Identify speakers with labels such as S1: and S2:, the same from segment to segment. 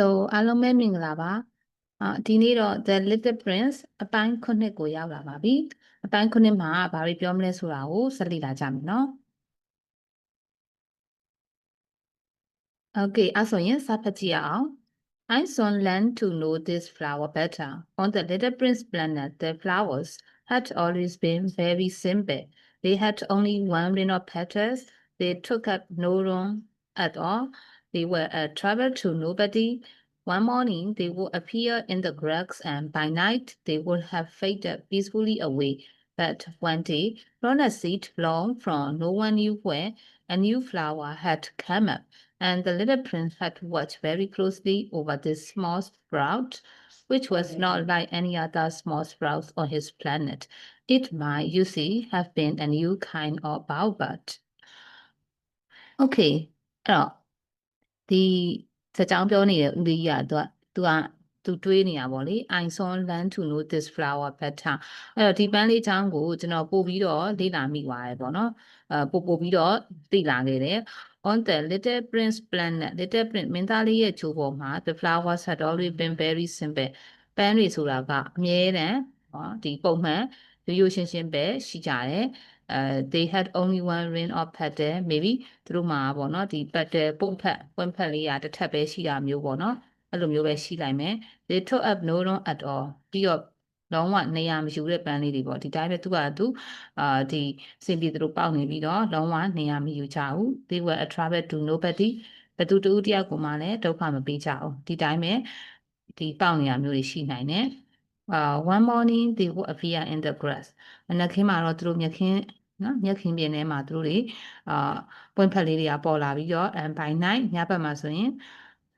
S1: Hello အားလုံးပဲမင်္ဂလာပါအာဒီနေ့တော့ The Little Prince အပိုင်း9ကိုရောက်လာပါပြီအပိုင်း9မှာဘာတွေပြောမလဲဆိုတာကိုဆက်လေ့လာကြမယ်နော် Okay အဲ့ဆိုရင်စဖတ်ကြည့်ရအောင် I soon learned to know this flower better. On the Little Prince planet, the flowers had always been very simple. They had only one ring of petals. They took up no room at all. They were a trouble to nobody. One morning, they would appear in the grass, and by night, they would have faded peacefully away. But one day, from a seed blown from no one knew where, a new flower had come up and the little prince had to watch very closely over this small sprout, which was not like any other small sprouts on his planet. It might, you see, have been a new kind of baobab. Okay, အဲ့တော့ ဒီစကြောင်းပြောနေတဲ့ဦးလေးကြီးကသူကသူကသူတွေးနေတာပေါ့လေ I saw learn to know this flower better အဲ့တော့ဒီပန်းလေးချောင်းကိုကျွန်တော်ပို့ပြီးတော့လေ့လာမိသွားတယ်ပေါ့နော်အဲပို့ပို့ပြီးတော့သိလာခဲ့တယ် on the little prince planet little prince မင်းသားလေးရဲ့ချိုးပေါ်မှာ the flowers had always been very simple ပန်းတွေဆိုတာကအမြဲတမ်းဟောဒီပုံမှန်ရိုးရိုးရှင်းရှင်းပဲရှိကြတယ် အဲ they had only one ring of petal maybe သူတို့မှာပေါ့နော်ဒီ petal ပုံဖက်ပွင့်ဖက်လေးရာတစ်ထပ်ပဲရှိတာမျိုးပေါ့နော်အဲ့လိုမျိုးပဲရှိလိုက်မယ် they took up no room at all ပြီးတော့လုံးဝနေရာမယူတဲ့ပန်းလေးတွေပေါ့ဒီတိုင်းပဲသူကသူအာဒီစင်ပြေသူတို့ပေါက်နေပြီးတော့လုံးဝနေရာမယူကြဘူး they were a trouble to nobody ဘသူတူတယောက်ကိုမှလည်းဒုက္ခမပေးကြဘူးဒီတိုင်းပဲဒီပေါက်နေရမျိုးတွေရှိနိုင်တယ်အာ one morning they would appear in the grass မနက်ခင်းမှာတော့သူတို့မြက်ခင်း နော်မြက်ခင်းပြင်ထဲမှာသူတို့တွေအာပွင့်ဖက်လေးတွေကပေါ်လာပြီးတော့ and by night ညဘက်မှာဆိုရင်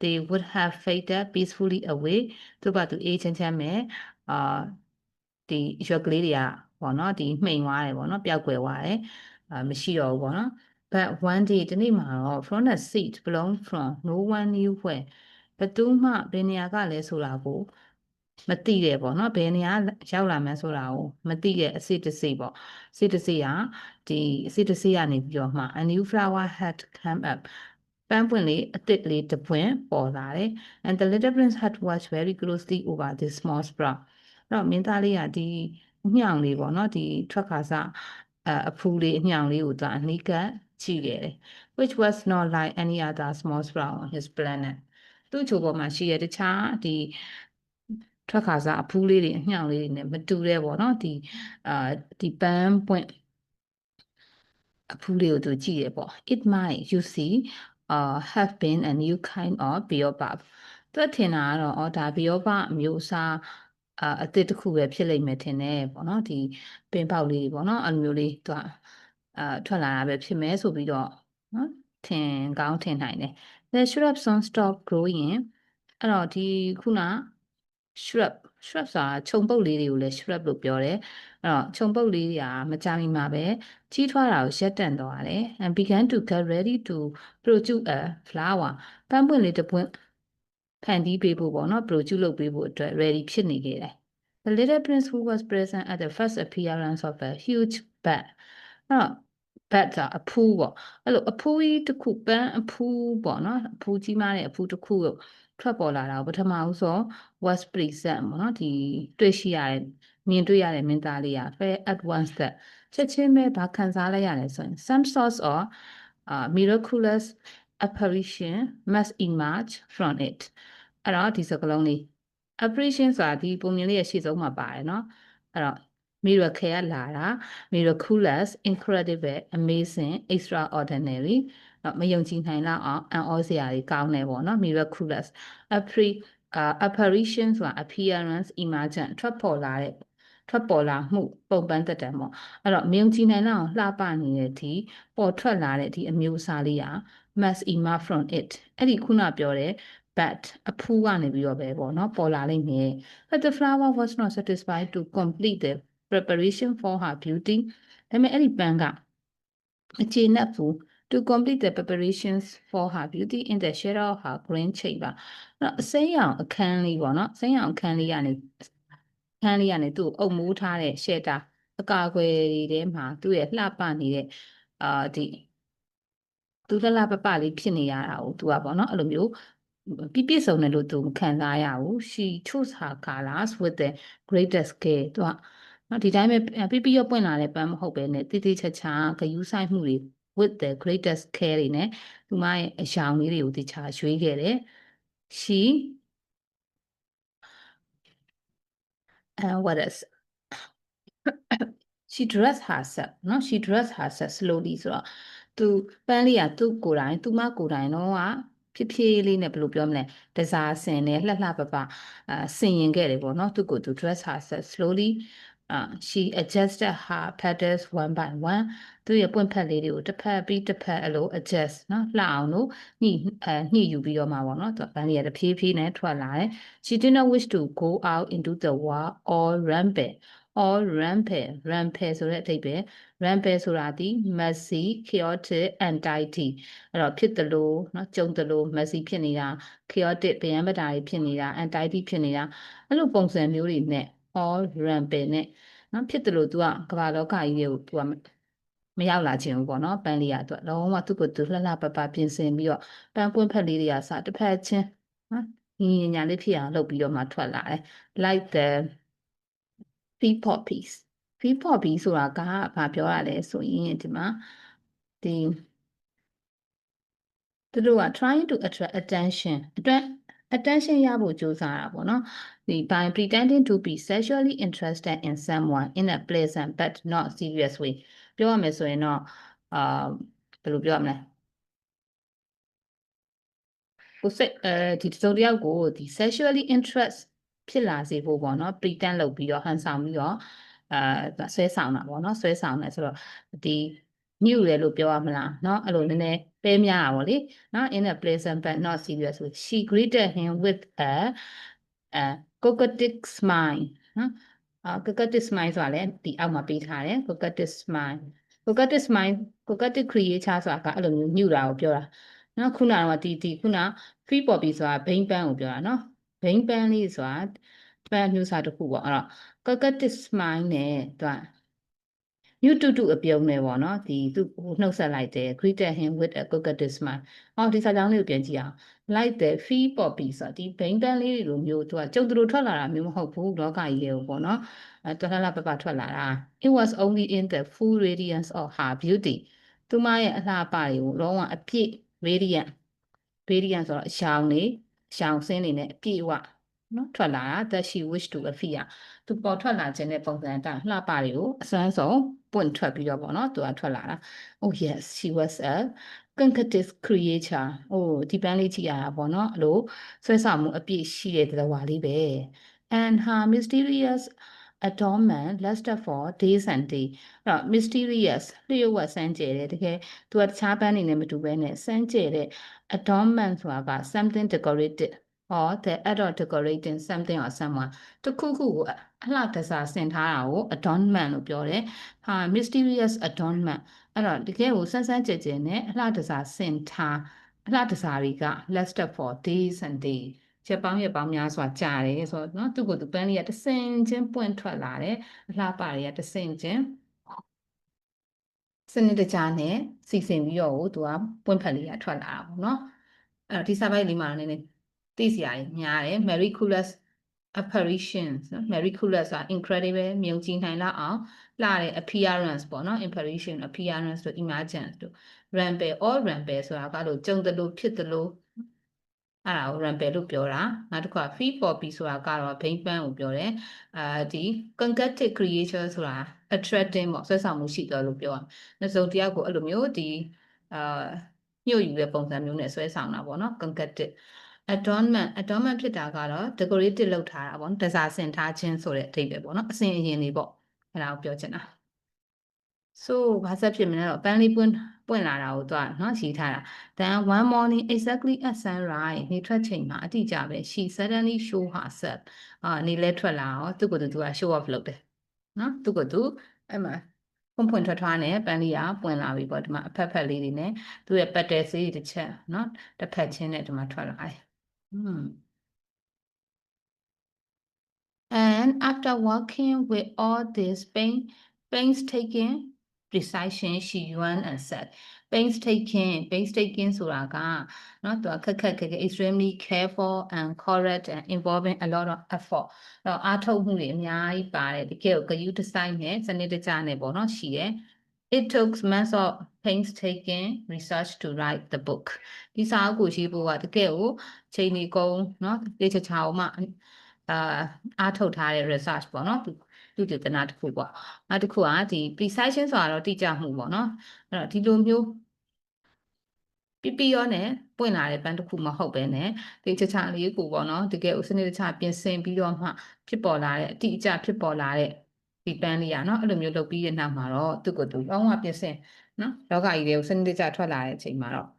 S1: they would have faded peacefully away သူကသူအေးချမ်းချမ်းပဲအာဒီရွက်ကလေးတွေကပေါ့နော်ဒီမှိန်သွားတယ်ပေါ့နော်ပျောက်ကွယ်သွားတယ်အာမရှိတော့ဘူးပေါ့နော် but one day ဒီနေ့မှာတော့ from a seed blown from no one knew where ဘယ်သူမှဘယ်နေရာကလဲဆိုတာကို မသိတယ်ပေါ့နော်ဘယ်နေရာရောက်လာမှန်းဆိုတာကိုမသိတဲ့အစစ်တစိပေါ့စစ်တစိကဒီအစစ်တစိကနေပြီးတော့မှ a new flower had come up ပန်းပွင့်လေးအစ်စ်လေးတစ်ပွင့်ပေါ်လာတယ် and the little prince had watched very closely over this small sprout အဲ့တော့မင်းသားလေးကဒီအညောင်လေးပေါ့နော်ဒီထွက်ခါစအအဖူးလေးအညောင်လေးကိုသူအနီးကပ်ကြည့်ခဲ့တယ် which was not like any other small sprout on his planet သူ့ချိုပေါ်မှာရှိတဲ့တခြားဒီ ထွက်ခါစားအဖူးလေးတွေအညောင်လေးတွေနဲ့မတူတဲ့ပေါ့နော်ဒီအာဒီပန်းပွင့်အဖူးလေးကိုသူကြည့်ရပေါ့ it might you see uh have been a new kind of baobab သူထင်တာကတော့အော်ဒါ baobab အမျိုးအစားအာအသစ်တစ်ခုပဲဖြစ်လိမ့်မယ်ထင်တယ်ပေါ့နော်ဒီပင်ပေါက်လေးတွေပေါ့နော်အဲ့လိုမျိုးလေးသူကအာထွက်လာတာပဲဖြစ်မယ်ဆိုပြီးတော့နော်ထင်ကောင်းထင်နိုင်တယ် the shrub soon stop growing အဲ့တော့ဒီခုန shrub shrub ဆိုတာခြုံပုတ်လေးတွေကိုလည်း shrub လို့ပြောတယ်အဲ့တော့ခြုံပုတ်လေးတွေကမကြမီမှာပဲကြီးထွားတာကိုရပ်တန့်သွားတယ် and began to get ready to produce a flower ပန်းပွင့်လေးတစ်ပွင့်ဖန်တီးပေးဖို့ပေါ့နော် produce လုပ်ပေးဖို့အတွက် ready ဖြစ်နေခဲ့တယ် The little prince who was present at the first appearance of a huge bat အဲ့တော့ bat ဆိုတာအဖူးပေါ့အဲ့လိုအဖူးကြီးတစ်ခုပန်းအဖူးပေါ့နော်အဖူးကြီးမားတဲ့အဖူးတစ်ခုကို ထွက်ပေါ်လာတာကိုပထမဦးဆုံး was present ပေါ့နော်ဒီတွေ့ရှိရတဲ့မြင်တွေ့ရတဲ့မင်းသားလေးက fair at once that ချက်ချင်းပဲဘာခံစားလိုက်ရတယ်ဆိုရင် some sorts of uh, miraculous apparition must emerge from it အဲ့တော့ဒီစကားလုံးလေး apparition ဆိုတာဒီပုံမြင်လေးရဲ့ရှေ့ဆုံးမှာပါတယ်เนาะအဲ့တော့ miracle ကလာတာ miraculous incredible amazing extraordinary တော့ မယုံကြည်နိုင်လောက်အောင်အံ့ဩစရာတွေကောင်းတယ်ပေါ့နော် miraculous appari uh, apparition ဆိုတာ appearance emergent ထွက်ပေါ်လာတဲ့ထွက်ပေါ်လာမှုပုံပန်းသက်တမ်းပေါ့အဲ့တော့မယုံကြည်နိုင်လောက်အောင်လှပနေတဲ့ဒီပေါ်ထွက်လာတဲ့ဒီအမျိုးအစားလေးက must emerge from it အဲ့ဒီခုနပြောတဲ့ but အဖူးကနေပြီးတော့ပဲပေါ့နော်ပေါ်လာလိမ့်မယ် but the flower was not satisfied to complete the preparation for her beauty ဒါပေမဲ့အဲ့ဒီပန်းကအခြေနပ်ဘူး to complete the preparations for her beauty in the shadow of her green chamber အဲ့တော့အစိမ်းရောင်အခန်းလေးပေါ့နော်အစိမ်းရောင်အခန်းလေးကနေအခန်းလေးကနေသူ့ကိုအုပ်မိုးထားတဲ့ shelter အကာအကွယ်တွေထဲမှာသူ့ရဲ့လှပနေတဲ့အာဒီသူလှလှပပလေးဖြစ်နေရတာကိုသူကပေါ့နော်အဲ့လိုမျိုးပြည့်ပြည့်စုံတယ်လို့သူမခံစားရဘူး she chose her colors with the greatest care သူကနော်ဒီတိုင်းပဲပြပြရပွင့်လာတဲ့ပန်းမဟုတ်ပဲနဲ့တိတိကျကျဂယူးဆိုင်မှုတွေ with the greatest care တွေနဲ့သူမရဲ့အယောင်လေးတွေကိုတခြားရွေးခဲ့တယ် she and what else she dressed herself เนาะ she dressed herself slowly ဆိုတော့သူပန်းလေးကသူ့ကိုယ်တိုင်သူမကိုယ်တိုင်တော့ကဖြည်းဖြည်းလေးနဲ့ဘယ်လိုပြောမလဲတစားဆင်နဲ့လှလှပပအာဆင်ရင်ခဲ့တယ်ပေါ့နော်သူကိုယ်သူ dress herself slowly uh she adjusted her petals one by one သူရဲ့ပွင့်ဖက်လေးတွေကိုတစ်ဖက်ပြီးတစ်ဖက်အဲ့လို adjust နော်လှအောင်လို့ညှိအဲညှိယူပြီးတော့မှာပေါ့နော်သူကပန်းလေးကတဖြည်းဖြည်းနဲ့ထွက်လာတယ် she did not wish to go out into the world all rampant all rampant rampant ဆိုတဲ့အဓိပ္ပာယ် rampant ဆိုတာဒီ messy chaotic anxiety အဲ့တော့ဖြစ်တယ်လို့เนาะကြုံတယ်လို့ messy ဖြစ်နေတာ chaotic ဗျမ်းပတာတွေဖြစ်နေတာ anxiety ဖြစ်နေတာအဲ့လိုပုံစံမျိုးတွေနဲ့ all rampant နဲ့နော်ဖြစ်တယ်လို့ तू ကကမ္ဘာလောကကြီးရဲ့ကို तू ကမရောက်လာခြင်းဘူးပေါ့နော်ပန်းလေးရအတွက်လုံးဝသူ့ကိုသူလှလှပပပြင်ဆင်ပြီးတော့ပန်းပွင့်ဖက်လေးတွေကစတစ်ဖက်ချင်းနော်ညီညာလေးဖြစ်အောင်လုပ်ပြီးတော့မှထွက်လာတယ် like the free poppies free poppy ဆိုတာကဘာပြောရလဲဆိုရင်ဒီမှာဒီသူတို့က trying to attract attention အတွက် attention ရဖို့ကြိုးစားတာပေါ့နော်ဒီ by pretending to be sexually interested in someone in a pleasant but not serious way ပြောရမယ်ဆိုရင်တော့အာဘယ်လိုပြောရမလဲကိုစိတ်အဲဒီတစ်စုံတစ်ယောက်ကိုဒီ sexually interest ဖြစ်လာစေဖို့ပေါ့နော် pretend လုပ်ပြီးတော့ဟန်ဆောင်ပြီးတော့အာဆွဲဆောင်တာပေါ့နော်ဆွဲဆောင်တယ်ဆိုတော့ဒီ new လေလို့ပြောရမလားเนาะအဲ့လိုနည်းနည်းပဲများတာပေါ့လေเนาะ in a pleasant but not serious ဆို she greeted him with a a coquettish smile เนาะအာ coquettish smile ဆိုတာလည်းဒီအောက်မှာပေးထားတယ် coquettish smile coquettish smile coquettish creature ဆိုတာကအဲ့လိုမျိုးညှူတာကိုပြောတာเนาะခုနကတော့ဒီဒီခုန free poppy ဆိုတာဘိန်းပန်းကိုပြောတာเนาะဘိန်းပန်းလေးဆိုတာပန်းမျိုးစားတစ်ခုပေါ့အဲ့တော့ coquettish smile နဲ့သူက ညွတ်တူတူအပြုံးနေပေါ့နော်ဒီသူဟိုနှုတ်ဆက်လိုက်တယ် greeted him with a coquettish smile အော်ဒီစာကြောင်းလေးကိုပြန်ကြည့်အောင် like the fee poppy ဆိုဒီဘိန်းပန်းလေးတွေလိုမျိုးသူကကျုပ်တို့ထွက်လာတာမျိုးမဟုတ်ဘူးလောကကြီးရဲ့ပေါ့နော်အဲတော်လှလှပပထွက်လာတာ it was only in the full radiance of her beauty သူမရဲ့အလှပတွေကိုလုံးဝအပြည့် radiant radiant ဆိုတော့အရှောင်နေအရှောင်စင်းနေနဲ့အပြည့်ဝနော်ထွက်လာတာ that she wish to appear သူပေါ်ထွက်လာခြင်းတဲ့ပုံစံအတိုင်းလှပတွေကိုအစွမ်းဆုံး ပွင့်ထွက်ပြီးတော့ပေါ့နော်သူကထွက်လာတာ oh yes she was a concocted creature အိုးဒီပန်းလေးကြည့်ရတာပေါ့နော်အဲ့လိုဆွဲဆောင်မှုအပြည့်ရှိတဲ့သဘောလေးပဲ and her mysterious adornment lasted for days and days အဲ့တော့ mysterious လျှို့ဝှက်စမ်းကြဲတယ်တကယ်သူကတခြားပန်းနေနဲ့မတူဘဲနဲ့စမ်းကြဲတဲ့ adornment ဆိုတာက something decorated or the act of decorating something or someone တခုခုကို အလှတစားဆင်ထားတာကို adornment လို့ပြောတယ်။ဟာ mysterious adornment အဲ့တော့တကယ်ကိုစမ်းစမ်းကြဲကြဲနဲ့အလှတစားဆင်ထားအလှတစားတွေက lasted for days and days ချက်ပေါင်းရက်ပေါင်းများစွာကြာတယ်ဆိုတော့နော်သူ့ကိုယ်သူပန်းလေးကတဆင်ချင်းပွင့်ထွက်လာတယ်အလှပတွေကတဆင်ချင်းစနစ်တကျနဲ့စီစဉ်ပြီးတော့သူကပွင့်ဖက်လေးကထွက်လာတာပေါ့နော်အဲ့တော့ဒီစာပိုက်လေးမှာလည်းနည်းနည်းသိစရာများတယ် miraculous apparitions နော် miraculous ဆိုတာ incredible မြုံကြည်နိုင်လောက်အောင်လှတဲ့ appearance ပေါ့နော် apparition appearance တို့ emergence တို့ rampant all rampant ဆိုတာကလို့ကြုံတယ်လို့ဖြစ်တယ်လို့အဲ့ဒါကို rampant လို့ပြောတာနောက်တစ်ခါ free poppy ဆိုတာကတော့ဘိန်းပန်းကိုပြောတယ်အာဒီ concocted creature ဆိုတာ attracting ပေါ့ဆွဲဆောင်မှုရှိတယ်လို့ပြောရမယ်။စုံတရားကိုအဲ့လိုမျိုးဒီအာညှို့ယူတဲ့ပုံစံမျိုးနဲ့ဆွဲဆောင်တာပေါ့နော် concocted adornment adornment ဖြစ်တာကတော့ decorated လုပ်ထားတာပေါ့နော်တစားဆင်ထားခြင်းဆိုတဲ့အဓိပ္ပာယ်ပေါ့နော်အစဉ်အရင်လေးပေါ့အဲ့ဒါကိုပြောချင်တာ so ဘာဆက်ဖြစ်မလဲတော့ပန်းလေးပွင့်ပွင့်လာတာကိုသူကနော်ရှိထားတာ then one morning exactly at sunrise နေထွက်ချိန်မှာအတိအကျပဲ she suddenly show herself အာနေလဲထွက်လာတော့သူ့ကိုယ်သူက show off လုပ်တယ်နော်သူ့ကိုယ်သူအဲ့မှာဖွင့်ဖွင့်ထွက်ထွားနဲ့ပန်းလေးကပွင့်လာပြီပေါ့ဒီမှာအဖက်ဖက်လေးတွေနဲ့သူ့ရဲ့ပတ်တယ်စေးတစ်ချက်နော်တစ်ဖက်ချင်းနဲ့ဒီမှာထွက်လာတယ် Hmm. And after working with all this pain, painstaking precision she yuan and said painstaking painstaking ဆိုတာကเนาะသူကခက်ခက်ခက်ခက် extremely careful and correct and involving a lot of effort အဲ့တော့အားထုတ်မှုတွေအများကြီးပါတယ်တကယ်ကိုဂရုတစိုက်နဲ့စနစ်တကျနဲ့ပေါ့နော်ရှိတယ် It took months of painstaking research to write the book ဒီစာအုပ်ကိုရေးဖို့ကတကယ်ကိုချိန်ကြီးကုန်เนาะတေချာချာအောင်မှအာအားထုတ်ထားတဲ့ research ပေါ့နော်သူသူတည်တနာတစ်ခုပေါ့နောက်တစ်ခုကဒီ precision ဆိုတာတော့တိကျမှုပေါ့နော်အဲ့တော့ဒီလိုမျိုးပြပြရောနဲ့ပွင့်လာတဲ့ပန်းတစ်ခုမဟုတ်ပဲနဲ့တေချာချာလေးကိုပေါ့နော်တကယ်ကိုစနစ်တကျပြင်ဆင်ပြီးတော့မှဖြစ်ပေါ်လာတဲ့အတိအကျဖြစ်ပေါ်လာတဲ့ ဒီပန်းလေးอ่ะเนาะအဲ့လိုမျိုးလုပ်ပြီးတဲ့နောက်မှာတော့သူ့ကိုယ်သူလုံးဝပြင်ဆင်နော်လောကကြီးတွေကိုစနစ်တကျထွက်လာတဲ့အချိန်မှာတော့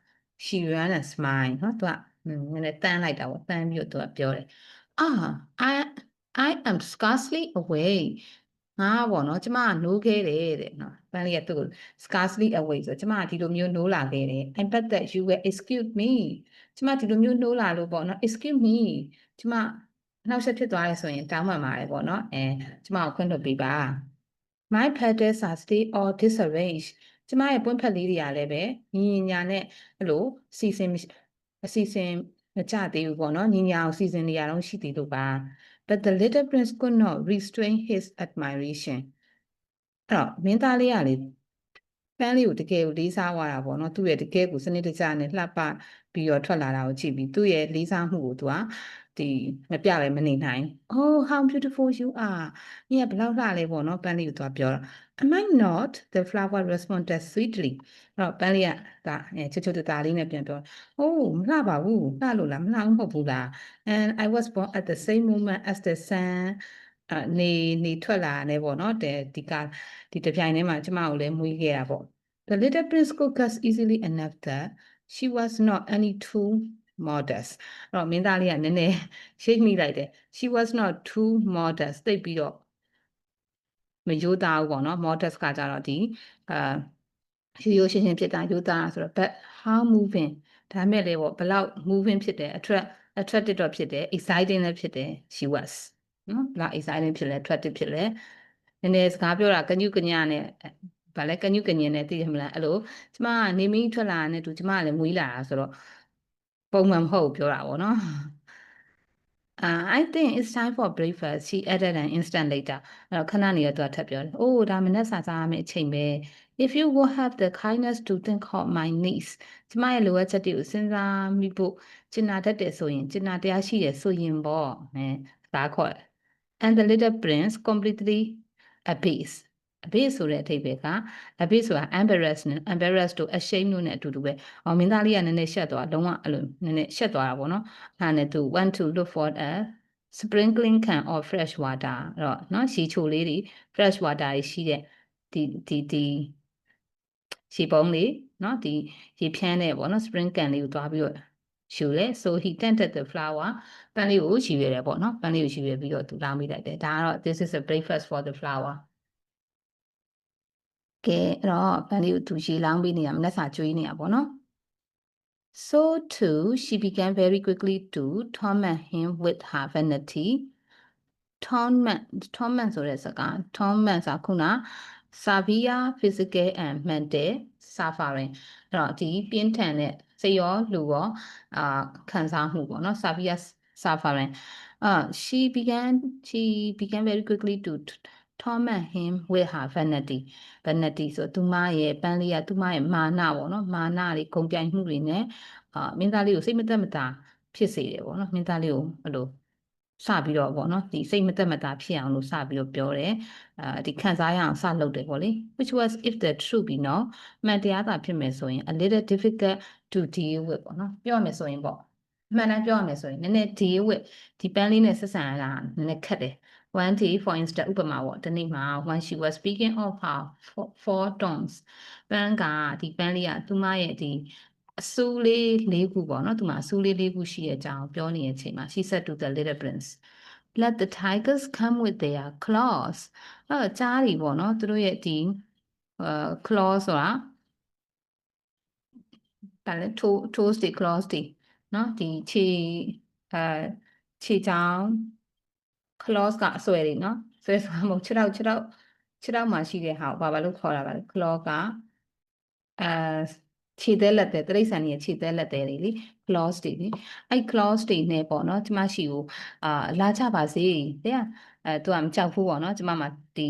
S1: she ran and smile နော်သူကနည်းနည်းတန်းလိုက်တာပေါ့တန်းပြီးတော့သူကပြောတယ် ah i i am scarcely awake ငါပေါ့နော်ကျမကနိုးခဲ့တယ်တဲ့နော်ပန်းလေးကသူ့ကို scarcely awake ဆိုကျမကဒီလိုမျိုးနိုးလာခဲ့တယ် i bet that you will excuse me ကျမဒီလိုမျိုးနိုးလာလို့ပေါ့နော် excuse me ကျမ နောက်ဆက်ဖြစ်သွားရဲဆိုရင်တောင်းပန်ပါတယ်ပေါ့နော်အဲကျမကိုခွင့်လွှတ်ပေးပါ my petals are still all disarranged ကျမရဲ့ပွင့်ဖက်လေးတွေကလည်းပဲညီညာနဲ့အဲ့လိုစီစဉ်အစီစဉ်မကြသေးဘူးပေါ့နော်ညီညာအောင်စီစဉ်နေရတော့ရှိသေးလို့ပါ but the little prince could not restrain his admiration အဲ့တော့မင်းသားလေးကလေပန်းလေးကိုတကယ်ကိုလေးစားသွားတာပေါ့နော်သူ့ရဲ့တကယ်ကိုစနစ်တကျနဲ့လှပပြီးတော့ထွက်လာတာကိုကြည့်ပြီးသူ့ရဲ့လေးစားမှုကိုသူက ဒီမပြပဲမနေနိုင် oh how beautiful you are ညဘလောက်လှလဲပေါ့နော်ပန်းလေးကိုသူကပြောတာ am i not the flower responded sweetly အဲ့တော့ပန်းလေးကဒါအဲချွတ်ချွတ်တာလေးနဲ့ပြန်ပြော oh မလှပါဘူးလှလို့လားမလှဘူးမဟုတ်ဘူးလား and i was born at the same moment as the sun အာနေနေထွက်လာတယ်ပေါ့နော်တဲ့ဒီကဒီတစ်ပြိုင်ထဲမှာကျမကိုလည်းမွေးခဲ့တာပေါ့ The little prince could guess easily enough that she was not any too modest အဲ့တော့မင်းသားလေးကနည်းနည်းရှိတ်မိလိုက်တယ် she was not too modest သိပ်ပြီးတော့မရိုးသားဘူးပေါ့နော် modest ကကြတော့ဒီအာရိုးရိုးရှင်းရှင်းဖြစ်တာရိုးသားဆိုတော့ but how moving ဒါမဲ့လေပေါ့ဘလောက် moving ဖြစ်တယ် attract attracted တော့ဖြစ်တယ် exciting လည်းဖြစ်တယ် she was နော်ဘလောက် exciting ဖြစ်လဲ attractive ဖြစ်လဲနည်းနည်းစကားပြောတာကညုကညနဲ့ဗာလဲကညုကညင်နဲ့သိရမလားအဲ့လိုကျမကနေမင်းထွက်လာတဲ့တူကျမကလည်းမွေးလာတာဆိုတော့ ပုံမှန်မဟုတ်ဘူးပြောတာပေါ့နော် Uh, I think it's time for breakfast. She added an instant later. အဲ့တော့ခဏနေတော့သူကထပ်ပြောတယ်။ Oh ဒါမနေ့စာစားရမယ့်အချိန်ပဲ။ If you will have the kindness to think of my niece ကျမရဲ့လိုအပ်ချက်တွေကိုစဉ်းစားမိဖို့ကျင်နာတတ်တယ်ဆိုရင်ကျင်နာတရားရှိတယ်ဆိုရင်ပေါ့။နဲဒါခေါ် And the little prince completely abased. abase ဆိုတဲ့အဓိပ္ပာယ်က abase ဆိုတာ embarrassed နဲ့ embarrassed တို့ ashamed တို့နဲ့အတူတူပဲ။အော်မင်းသားလေးကနည်းနည်းရှက်သွားလုံးဝအဲ့လိုနည်းနည်းရှက်သွားတာပေါ့နော်။အဲ့ဒါနဲ့သူ want to look for a sprinkling can of fresh water အဲ့တော့နော်ရှီချိုလေးတွေ fresh water တွေရှိတဲ့ဒီဒီဒီရှီပုံးလေးနော်ဒီရေဖြန်းတဲ့ပေါ့နော် spring can လေးကိုသွားပြီးတော့ရှူလဲ so he tented the flower ပန်းလေးကိုရှူရတယ်ပေါ့နော်ပန်းလေးကိုရှူရပြီးတော့သူလောင်းမိလိုက်တယ်ဒါကတော့ this is a breakfast for the flower ကဲအဲ့တော့ပန်းလေးကိုသူရေလောင်းပေးနေရမနဲ့စာကျွေးနေရပေါ့နော် So too she began very quickly to torment him with her vanity torment torment ဆိုတဲ့စကား torment ဆိုတာခုန severe physical and mental suffering အဲ့တော့ဒီပြင်းထန်တဲ့စိတ်ရောလူရောအာခံစားမှုပေါ့နော် severe suffering အာ she began she began very quickly to torment him with her vanity vanity ဆိုသူမရဲ့ပန်းလေးကသူမရဲ့မာနပေါ့နော်မာနတွေဂုံပြိုင်မှုတွေနဲ့အာမင်းသားလေးကိုစိတ်မသက်မသာဖြစ်စေတယ်ပေါ့နော်မင်းသားလေးကိုအဲ့လိုစပြီးတော့ပေါ့နော်ဒီစိတ်မသက်မသာဖြစ်အောင်လို့စပြီးတော့ပြောတယ်အာဒီခံစားရအောင်စလုပ်တယ်ပေါ့လေ which was if the truth be no မှန်တရားသာဖြစ်မယ်ဆိုရင် a little difficult to deal with ပေါ့နော်ပြောရမယ်ဆိုရင်ပေါ့မှန်တမ်းပြောရမယ်ဆိုရင်နည်းနည်း deal with ဒီပန်းလေးနဲ့ဆက်ဆံရတာနည်းနည်းခက်တယ် one day for instance ဥပမာပေါ့ဒီနေ့မှာ when she was speaking of her four, four tones ပန်းကဒီပန်းလေးကသူမရဲ့ဒီအဆူလေးလေးခုပေါ့နော်သူမအဆူလေးလေးခုရှိတဲ့အကြောင်းပြောနေတဲ့အချိန်မှာ she said to the little prince let the tigers come with their claws အဲ့တော့ကြားတွေပေါ့နော်သူတို့ရဲ့ဒီအာ claws ဆိုတာဒါလည်း toe toes တွေ claws တွေနော်ဒီခြေအဲခြေချောင်း claws ကအဆွဲတွေနော်ဆွဲဆွဲမဟုတ်ခြေထောက်ခြေထောက်ခြေထောက်မှာရှိတဲ့ဟာကိုဘာဘာလို့ခေါ်တာပါလဲ claw ကအဲခြေသက်လက်သက်တိရစ္ဆာန်ကြီးရဲ့ခြေသက်လက်သက်တွေလေ claws တွေလေအဲ့ claws တွေနဲ့ပေါ့နော်ကျမရှိကိုအာလာကြပါစေတဲ့အဲသူကမကြောက်ဘူးပေါ့နော်ကျမမှာဒီ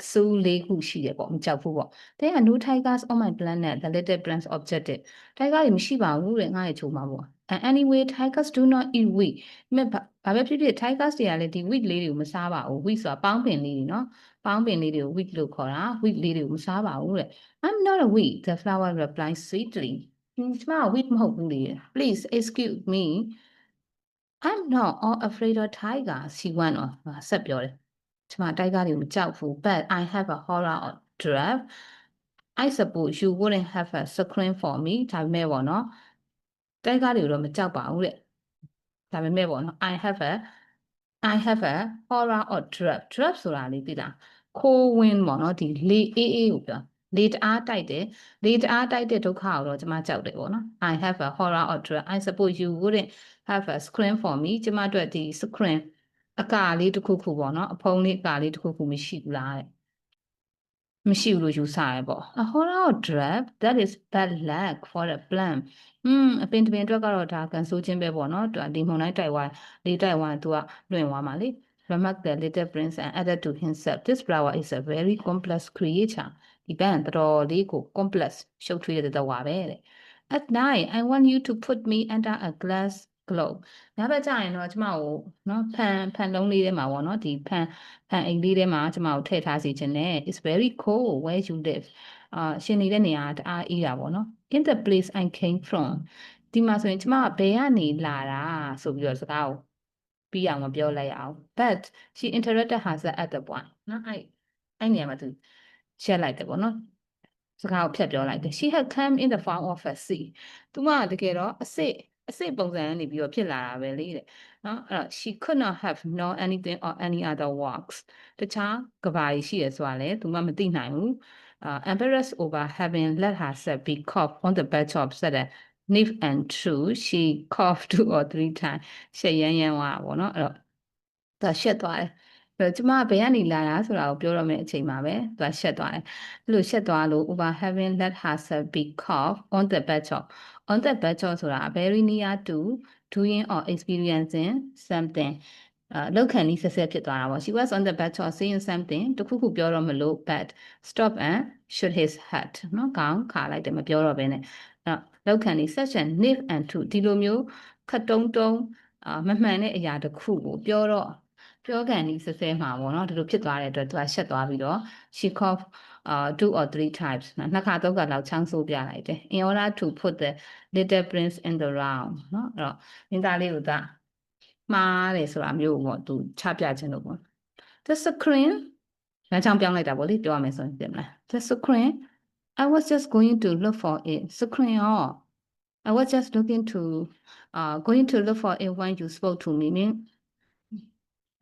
S1: အစူးလေးခုရှိတယ်ပေါ့မကြောက်ဘူးပေါ့တဲ့က no tigers on my planet the little prince objective tiger တွေမရှိပါဘူးတဲ့ငါ့ရဲ့ချိုးမှာပေါ့ and anyway tigers do not eat wheat မြဘာဘာပဲဖြစ်ဖြစ် tigers တွေကလည်းဒီ wheat လေးတွေကိုမစားပါဘူး wheat ဆိုတာပေါင်းပင်လေးတွေနော်ပေါင်းပင်လေးတွေကို wheat လို့ခေါ်တာ wheat လေးတွေကိုမစားပါဘူးတဲ့ I'm not a wheat the flower replied sweetly ဟင်းကျမက wheat မဟုတ်ဘူးလေ please excuse me I'm not all afraid of tigers စီဝမ်းတော့ဆက်ပြောတယ်ကျမတိုက်ကားတွေကိုမကြောက်ဘူး but I have a horror of giraffe I suppose you wouldn't have a scream for me ဒါပေမဲ့ပေါ့နော် တိုက်ကားတွေကိုတော့မကြောက်ပါဘူးတဲ့ဒါပေမဲ့ပေါ့နော် I have a I have a horror of giraffe giraffe ဆိုတာလေးသိလားခိုးဝင်းပေါ့နော်ဒီလေအေးအေးကိုပြောလေတအားတိုက်တယ်လေတအားတိုက်တဲ့ဒုက္ခကိုတော့ကျမကြောက်တယ်ပေါ့နော် I have a horror of giraffe I suppose you wouldn't have a scream for me ကျမတို့ဒီ scream အကာလေးတစ်ခုခုပေါ့နော်အဖုံးလေးအကာလေးတစ်ခုခုမရှိဘူးလားတဲ့ မရှိဘူးလို့ယူဆရပေါ့ a horror of drab that is bad luck for a plant อืมအပင်တပင်အတွက်ကတော့ဒါကန်ဆိုးခြင်းပဲပေါ့နော်သူကဒီမှုန်တိုင်းတိုက်ဝါလေးတိုက်ဝါသူကလွင့်သွားမှာလေ remark the little prince and added to himself this flower is a very complex creature ဒီပန်းတော်တော်လေးကို complex ရှုပ်ထွေးတဲ့သဝါပဲတဲ့ at night i want you to put me under a glass globe ညဘက်ကျရင်တော့ကျမကိုနော်ဖန်ဖန်လုံးလေးထဲမှာပေါ့နော်ဒီဖန်ဖန်အိမ်လေးထဲမှာကျမကိုထည့်ထားစီခြင်းနဲ့ it's very cold where you live အာရှင်နေတဲ့နေရာတအားအေးတာပေါ့နော် in the place i came from ဒီမှာဆိုရင်ကျမကဘယ်ကနေလာတာဆိုပြီးတော့စကားကိုပြီးအောင်မပြောလိုက်ရအောင် but she interrupted herself at the point နော်အဲ့အဲ့နေရာမှာသူရှက်လိုက်တယ်ပေါ့နော်စကားကိုဖြတ်ပြောလိုက်တယ် she had come in the form of a sea သူမကတကယ်တော့အစစ် အစစ်ပုံစံကနေပြီးတော့ဖြစ်လာတာပဲလေတဲ့နော်အဲ့တော့ she could not have known anything or any other works တခြားကဘာကြီးရှိရဆိုတာလေသူမမသိနိုင်ဘူး uh, embarrassed over having let herself be caught on the bed of said that nif and true she coughed two or three times ရှက်ရမ်းရမ်းသွားတာပေါ့နော်အဲ့တော့သူရှက်သွားတယ်အဲ့တော့ကျမဘယ်ကနေလာတာဆိုတာကိုပြောရမယ့်အချိန်မှာပဲသူရှက်သွားတယ်အဲ့လိုရှက်သွားလို့ over having let herself be caught on the bed of on the budget ဆိုတာ very near to doing or experiencing something အလောက်ခံပြီးဆက်ဆက်ဖြစ်သွားတာပေါ့ she was on the bed or saying something တခုခုပြောတော့မလို့ but stop and shoot his head နော်ခေါင်းခါလိုက်တယ်မပြောတော့ဘဲနဲ့အဲ့လောက်ခံပြီး session nip and to ဒီလိုမျိုးခတ်တုံးတုံးအမမှန်တဲ့အရာတခုကိုပြောတော့ ပြောကန်ဒီဆွဆွဲမှာပေါ့နော်ဒီလိုဖြစ်သွားတဲ့အတွက်သူကရှက်သွားပြီးတော့ she cough uh two or three times နော်နှစ်ခါသုံးခါလောက်ချောင်းဆိုးပြလိုက်တယ် in order to put the little prince in the round နော်အဲ့တော့မိသားလေးကိုသာမှားတယ်ဆိုတာမျိုးပေါ့သူချပြခြင်းလို့ပေါ့ the screen လမ်းချောင်းပြောင်းလိုက်တာပေါ့လေပြောရမယ်ဆိုရင်ပြင်မလား the screen I was just going to look for it screen ရော I was just looking to uh going to look for it when you spoke to me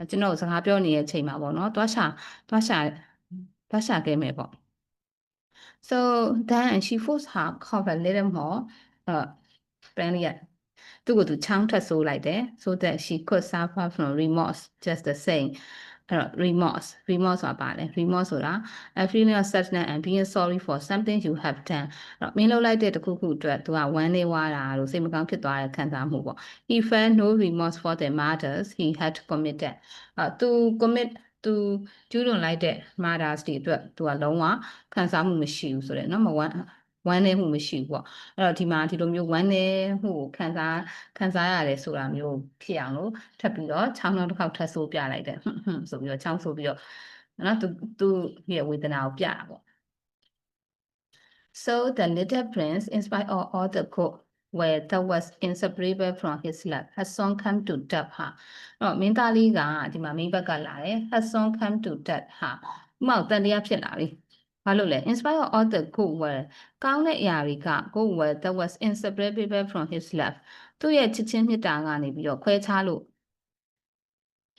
S1: ကျွန်တော်စကားပြောနေတဲ့အချိန်မှာပေါ့နော်တွားရှာတွားရှာတွားရှာခဲ့မယ်ပေါ့ so then she forced her cough a little more uh ပြန်လိုက်ရသူ့ကိုသူချောင်းထပ်ဆိုးလိုက်တယ် so that she could suffer from remorse just the same အဲ့တော့ remorse remorse ဆိုတာပါလဲ remorse ဆိုတာ a feeling of sadness and being sorry for something you have done အဲ့တော့မင်းလုပ်လိုက်တဲ့တခုခုအတွက်သူကဝမ်းနေဝါတာလို့စိတ်မကောင်းဖြစ်သွားတဲ့ခံစားမှုပေါ့ he felt no remorse for the murders he had committed အဲ့သူ commit သူကျူးလွန်လိုက်တဲ့ murders တွေအတွက်သူကလုံးဝခံစားမှုမရှိဘူးဆိုတဲ့เนาะမဝမ်း ဝမ်းနည်းမှုမရှိဘူးပေါ့အဲ့တော့ဒီမှာဒီလိုမျိုးဝမ်းနည်းမှုကိုခံစားခံစားရတယ်ဆိုတာမျိုးဖြစ်အောင်လို့ထပ်ပြီးတော့ချောင်းနောက်တစ်ခေါက်ထပ်ဆိုးပြလိုက်တယ်ဆိုပြီးတော့ချောင်းဆိုးပြီးတော့နော်သူသူရဲ့ဝေဒနာကိုပြတာပေါ့ so the little prince in spite of all the court where that was inseparable from his love has song come to dub her အဲ့တော့မင်းသားလေးကဒီမှာမိဘကလာတယ် has song come to dub her မောက်တန်တရားဖြစ်လာပြီ ဘာလို့လဲ in spite of all the good word ကောင်းတဲ့အရာတွေက good word that was inseparable from his love သူ့ရဲ့ချစ်ချင်းမြတ်တာကနေပြီးတော့ခွဲခြားလို့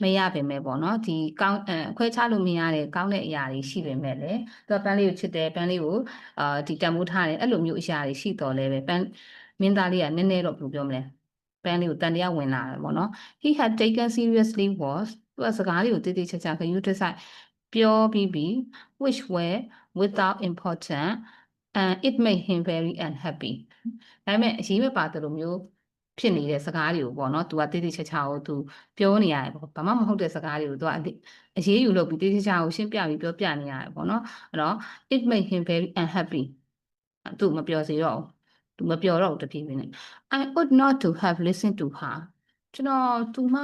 S1: မရပါပဲပေါ့နော်ဒီကောင်းအဲခွဲခြားလို့မရတဲ့ကောင်းတဲ့အရာတွေရှိပေမဲ့လေသူကပန်းလေးကိုချစ်တယ်ပန်းလေးကိုအာဒီတန်ဖိုးထားတယ်အဲ့လိုမျိုးအရာတွေရှိတော်လဲပဲပန်းမင်းသားလေးကနည်းနည်းတော့ဘယ်လိုပြောမလဲပန်းလေးကိုတန်တရားဝင်လာတယ်ပေါ့နော် he had taken seriously was သူကစကားလေးကိုတိတိကျကျခယူတဆိုင်ပြောပြီးပြီ which were without important and it made him very unhappy ဒါပေမဲ့အရေးမပါတဲ့လိုမျိုးဖြစ်နေတဲ့စကားတွေကိုပေါ့နော် तू ကတိတိကျကျကို तू ပြောနေရတယ်ပေါ့ဘာမှမဟုတ်တဲ့စကားတွေကို तू ကအရေးယူလုပ်ပြီးတိတိကျကျကိုရှင်းပြပြီးပြောပြနေရတယ်ပေါ့နော်အဲ့တော့ it made him very unhappy သူမပြောစေတော့ဘူးသူမပြောတော့ဘူးတဖြည်းဖြည်းနဲ့ I ought not to have listened to her ကျွန်တော်သူမ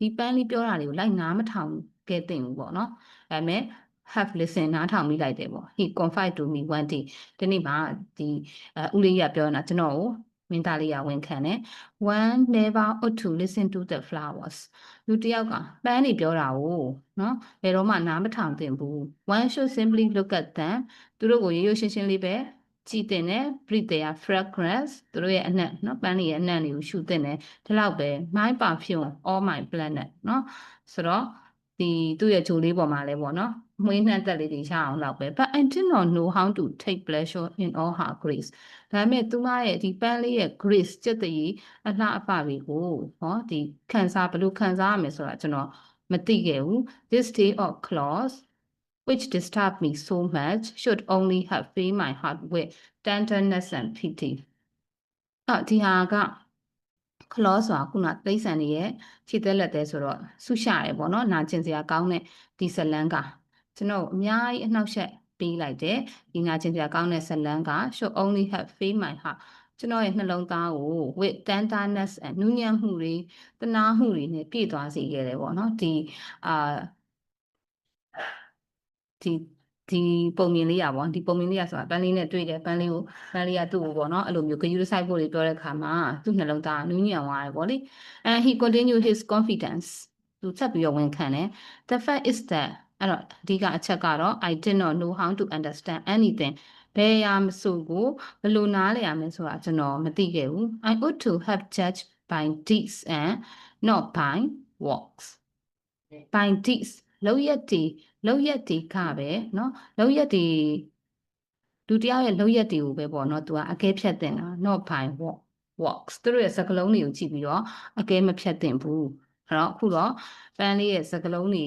S1: ဒီပန်းလေးပြောတာတွေကိုလိုက်နားမထောင်ခဲ့သင့်ဘူးပေါ့နော်ဒါပေမဲ့ have listen နားထောင်မိလိုက်တယ်ပေါ့ he confide to me one day ဒီနေ့မှာဒီဦးလေးရပြောနေတာကျွန်တော်ကိုမင်းသားလေးရဝန်ခံတယ် one never ought to listen to the flowers လူတယောက်ကပန်းတွေပြောတာကိုနော်ဘယ်တော့မှနားမထောင်သင့်ဘူး one should simply look at them သူတို့ကိုရိုးရိုးရှင်းရှင်းလေးပဲကြည့်တင်တယ် breathe their fragrance သူတို့ရဲ့အနံ့နော်ပန်းတွေရဲ့အနံ့တွေကိုရှူတင်တယ်ဒီလောက်ပဲ my perfume all my planet နော်ဆိုတော့ ဒီသူ့ရဲ့ဂျိုလေးပေါ်မှာလဲပေါ့နော်မွေးနှံ့သက်လေးတွေရအောင်လောက်ပဲ but I did not know how to take pleasure in all her grace ဒါပေမဲ့သူမရဲ့ဒီပန်းလေးရဲ့ grace စက်တည်းအလှအပတွေကိုဟောဒီခံစားဘယ်လိုခံစားရမလဲဆိုတာကျွန်တော်မသိခဲ့ဘူး this day of clause which disturbed me so much should only have filled my heart with tenderness and pity အော်ဒီဟာက clause ဆိုတာခုနတိဆန်နေရဲ့ခြေသက်လက်သေးဆိုတော့ဆုရှရဲပေါ့နော်နာကျင်စရာကောင်းတဲ့ဒီဇလန်းကကျွန်တော်အများကြီးအနှောက်အယှက်ပေးလိုက်တယ်ဒီနာကျင်စရာကောင်းတဲ့ဇလန်းက should only have filled my heart ကျွန်တော်ရဲ့နှလုံးသားကို with tenderness and နူးညံ့မှုတွေတနာမှုတွေနဲ့ပြည့်သွားစေခဲ့တယ်ပေါ့နော်ဒီအာဒီ ဒီပုံမြင်လေးရပေါ့ဒီပုံမြင်လေးရဆိုတာပန်းလေးနဲ့တွေ့တယ်ပန်းလေးကိုပန်းလေးကသူ့ကိုပေါ့နော်အဲ့လိုမျိုးဂယူတဆိုင်ဖို့တွေပြောတဲ့ခါမှာသူ့နှလုံးသားနူးညံ့သွားတယ်ပေါ့လေ and he continue his confidence သူဆက်ပြီးတော့ဝန်ခံတယ် the fact is that အဲ့တော့အဓိကအချက်ကတော့ I did not know how to understand anything ဘယ်ရာမဆိုကိုဘလို့နားလည်ရမလဲဆိုတာကျွန်တော်မသိခဲ့ဘူး I ought to have judged by deeds and not by walks by deeds လောက်ရက်တီလောက်ရက်တီကပဲเนาะလောက်ရက်တီလူတယောက်ရဲ့လောက်ရက်တီကိုပဲပေါ့เนาะသူကအကဲဖြတ်တင်တာ not by walk walks သူတို့ရဲ့စကလုံးတွေကိုကြည့်ပြီးတော့အကဲမဖြတ်တင်ဘူးအဲ့တော့အခုတော့ပန်းလေးရဲ့စကလုံးတွေ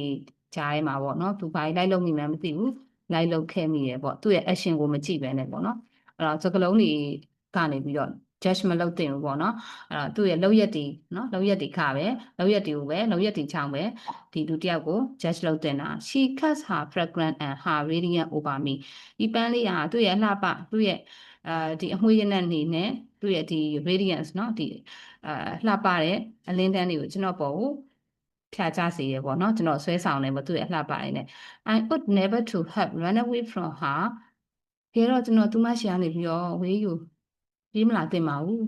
S1: ကြားထဲမှာပေါ့เนาะသူဘာလိုက်လုံးမိမှန်းမသိဘူးလိုက်လုံးခဲ့မိတယ်ပေါ့သူ့ရဲ့ action ကိုမကြည့်ပဲနဲ့ပေါ့เนาะအဲ့တော့စကလုံးတွေကနေပြီးတော့ judge မလုပ်သင့်ဘူးပေါ့နော်အဲ့တော့သူ့ရဲ့လောက်ရက်တီနော်လောက်ရက်တီခပဲလောက်ရက်တီကိုပဲလောက်ရက်တီချောင်းပဲဒီလူတယောက်ကို judge လုပ်တင်တာ she cuts her fragrance and her radiant over me ဒီပန်းလေးဟာသူ့ရဲ့အလှပသူ့ရဲ့အာဒီအမွှေးရနက်နေနဲ့သူ့ရဲ့ဒီ radiance เนาะဒီအာလှပတဲ့အလင်းတန်းတွေကိုကျွန်တော်ပေါ်ကိုဖြာချစေရပေါ့နော်ကျွန်တော်ဆွဲဆောင်နေပေါ့သူ့ရဲ့အလှပရင်းနဲ့ I would never to have run away from her ခေတော့ကျွန်တော်သူမရှိကနေပြီးတော့ဝေးယူ ပြေးမလာသင့်ပါဘူး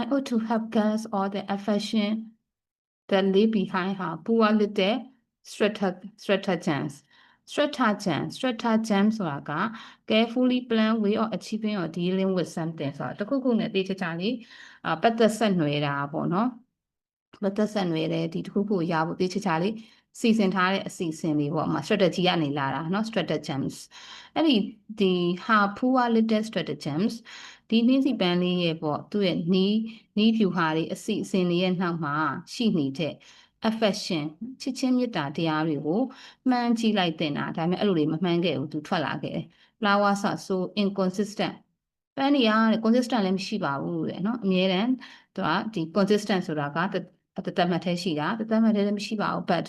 S1: I ought to have guessed all the affection that lay behind her poor little strata- stratagems stratagem stratagem ဆိုတာက carefully plan way of achieving or dealing with something ဆိုတာတခုခုနဲ့တေးချာချာလေးအာပတ်သက်ဆက်နွယ်တာပေါ့နော်ပတ်သက်ဆက်နွယ်တဲ့ဒီတခုခုကိုရဖို့တေးချာချာလေး စီစဉ်ထားတဲ့အစီအစဉ်တွေပေါ့မှာ strategy ကနေလာတာเนาะ stratagems အဲ့ဒီဒီ her poor little stratagems ဒီနှင်းစီပန်းလေးရဲ့ပေါ့သူ့ရဲ့နီးနီးဖြူဟာတွေအစီအစဉ်တွေရဲ့နောက်မှာရှိနေတဲ့ affection ချစ်ချင်းမေတ္တာတရားတွေကိုမှန်းကြည့်လိုက်တင်တာဒါပေမဲ့အဲ့လိုတွေမမှန်းခဲ့ဘူးသူထွက်လာခဲ့တယ် flowers are so inconsistent ပန်းတွေကတဲ့ consistent လည်းမရှိပါဘူးတဲ့နော်အမြဲတမ်းသူကဒီ consistent ဆိုတာက တသက်မှတ်သေးရှိတာတသက်မှတ်သေးလည်းမရှိပါဘူး but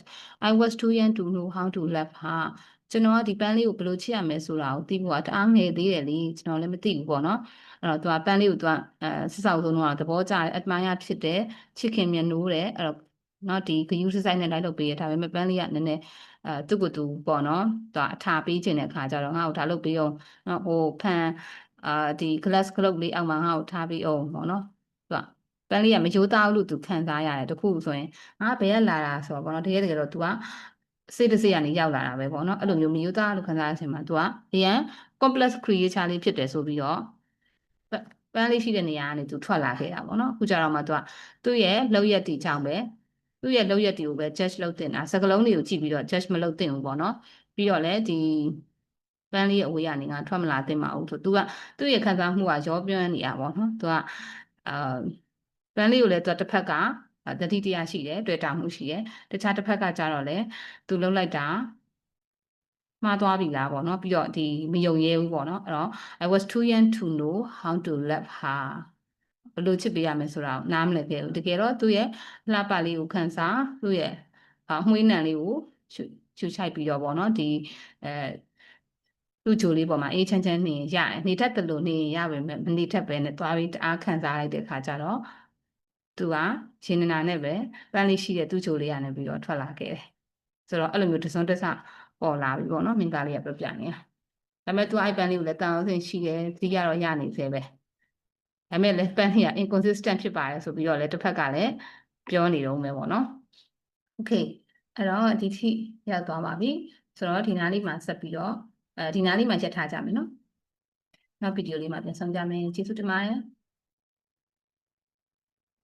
S1: I was too young to know how to love her ကျွန်တော်ကဒီပန်းလေးကိုဘယ်လိုချစ်ရမလဲဆိုတာကိုသိဖို့ကတအားငယ်သေးတယ်လေကျွန်တော်လည်းမသိဘူးပေါ့နော်အဲ့တော့သူကပန်းလေးကိုသူကအဲစစ်စောက်ဆုံးတော့သဘောကျတယ် admire ဖြစ်တယ်ချစ်ခင်မြတ်နိုးတယ်အဲ့တော့နော်ဒီဂယူးစဆိုင်နဲ့လိုက်လုပ်ပေးရဒါပေမဲ့ပန်းလေးကနည်းနည်းအဲသူ့ကိုသူပေါ့နော်သူကအထာပေးခြင်းတဲ့အခါကျတော့ငါ့ကိုဒါလုပ်ပေးအောင်နော်ဟိုဖန်အာဒီ glass globe လေးအောက်မှာငါ့ကိုထားပေးအောင်ပေါ့နော်သူက ပန်းလေးကမယိုးသားဘူးလို့သူခံစားရတယ်တခုဆိုရင်ငါဘယ်ကလာတာဆိုတော့ပေါ့နော်တကယ်တကယ်တော့ तू ကစိတ်တစိတ်ကနေရောက်လာတာပဲပေါ့နော်အဲ့လိုမျိုးမယိုးသားလို့ခံစားရခြင်းမှာ तू ကအရန် complex creature လေးဖြစ်တယ်ဆိုပြီးတော့ပန်းလေးရှိတဲ့နေရာကနေ तू ထွက်လာခဲ့တာပေါ့နော်အခုကျတော့မှ तू ကသူ့ရဲ့လောက်ရက်တီကြောင့်ပဲသူ့ရဲ့လောက်ရက်တီကိုပဲ judge လုပ်တင်တာစကလုံးတွေကိုကြည့်ပြီးတော့ judge မလုပ်တင်ဘူးပေါ့နော်ပြီးတော့လည်းဒီပန်းလေးရဲ့အဝေးကနေငါထွက်မလာသင့်ပါဘူးဆို तू ကသူ့ရဲ့ခံစားမှုကရောပြန်းနေတာပေါ့နော် तू ကအာ ပန်းလေးကိုလည်း तू တစ်ဖက်ကတတိတရားရှိတယ်တွေ့တာမှုရှိတယ်တခြားတစ်ဖက်ကကြတော့လေ तू လှုပ်လိုက်တာမှားသွားပြီလားပေါ့နော်ပြီးတော့ဒီမယုံရဲဘူးပေါ့နော်အဲ့တော့ I was too young to know how to love her ဘယ်လိုချစ်ပေးရမယ်ဆိုတာကိုနားမလည်ခဲ့ဘူးတကယ်တော့သူ့ရဲ့လှပလေးကိုခံစားသူ့ရဲ့အမွှေးနံလေးကိုချူချူချိုက်ပြီးတော့ပေါ့နော်ဒီအဲသူ့ဂျိုလေးပေါ်မှာအေးချမ်းချမ်းနေရရင်နေတတ်တယ်လို့နေရင်ရပါမယ်မနေတတ်ပဲနဲ့သွားပြီးတအားခံစားလိုက်တဲ့ခါကျတော့ သူကရှင်နနာနဲ့ပဲပန်းလေးရှိတဲ့သူ့ဂျိုလေးကနေပြီးတော့ထွက်လာခဲ့တယ်ဆိုတော့အဲ့လိုမျိုးတစုံတစ်စပေါ်လာပြီပေါ့နော်မင်္ဂလာလေးကပြောပြနေတာဒါပေမဲ့သူအိုက်ပန်းလေးကိုလည်းတန်အောင်စင်ရှိတယ်ဒီကတော့ရနေသေးပဲဒါပေမဲ့လည်းပန်းလေးက inconsistent ဖြစ်ပါတယ်ဆိုပြီးတော့လည်းတစ်ဖက်ကလည်းပြောနေတော့မယ်ပေါ့နော် okay အဲ့တော့ဒီထိရောက်သွားပါပြီဆိုတော့ဒီနားလေးမှာဆက်ပြီးတော့အဲဒီနားလေးမှာချက်ထားကြမယ်နော်နောက်ဗီဒီယိုလေးမှာပြန်ဆောင်ကြမယ်ကျေးဇူးတင်ပါတယ်